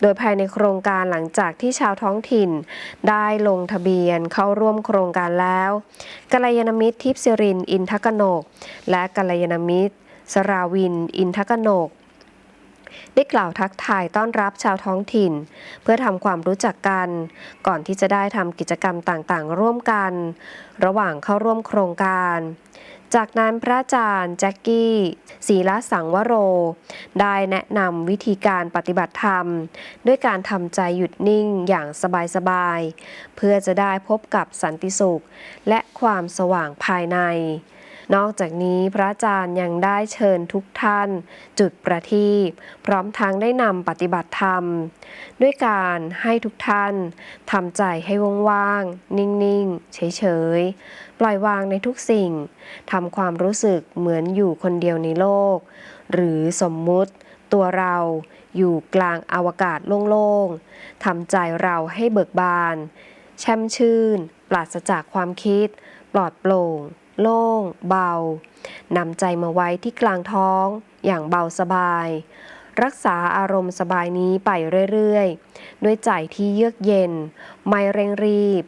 โดยภายในโครงการหลังจากที่ชาวท้องถิ่น ได้ลงทะเบียนเข้าร่วมโครงการแล้วกัลยาณมิตรทิพย์สิริน อินทกนก และกัลยาณมิตร สราวิน อินทกนกได้กล่าวทักทายต้อนรับชาวท้องถิ่น เพื่อทำความรู้จักกัน ก่อนที่จะได้ทำกิจกรรมต่างๆ ร่วมกัน ระหว่างเข้าร่วมโครงการ จากนั้นพระอาจารย์แจ็คกี้ศีลสังวโร ได้แนะนำวิธีการปฏิบัติธรรม ด้วยการทำใจหยุดนิ่งอย่างสบายๆ เพื่อจะได้พบกับสันติสุข และความสว่างภายใน นอกจากนี้พระอาจารย์ยังได้เชิญทุกท่าน จุดประทีปพร้อมทั้งได้นำปฏิบัติธรรม ด้วยการให้ทุกท่านทำใจให้ว่างๆนิ่งๆ เฉยๆ ปล่อยวางในทุกสิ่งทำความรู้สึกเหมือนอยู่คนเดียวในโลก หรือสมมุติตัวเราอยู่กลางอวกาศโล่งๆทำใจเราให้เบิกบาน แช่มชื่น ปราศจากความคิด ปลอดโปร่ง โล่ง เบานำใจมาไว้ที่กลางท้อง อย่างเบาสบาย รักษาอารมณ์สบายนี้ไปเรื่อยๆ ด้วยใจที่เยือกเย็น ไม่เร่งรีบ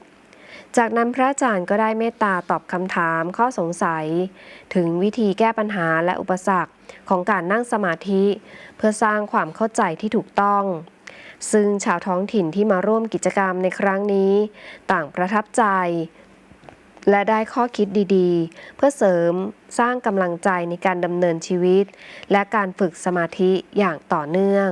จากนั้นพระอาจารย์ก็ได้เมตตาตอบคำถามข้อสงสัย ถึงวิธีแก้ปัญหาและอุปสรรคของการนั่งสมาธิ เพื่อสร้างความเข้าใจที่ถูกต้องซึ่งชาวท้องถิ่นที่มาร่วมกิจกรรมในครั้งนี้ ต่างประทับใจ และได้ข้อคิดดีๆ เพื่อเสริมสร้างกำลังใจในการดำเนินชีวิต และการฝึกสมาธิอย่างต่อเนื่อง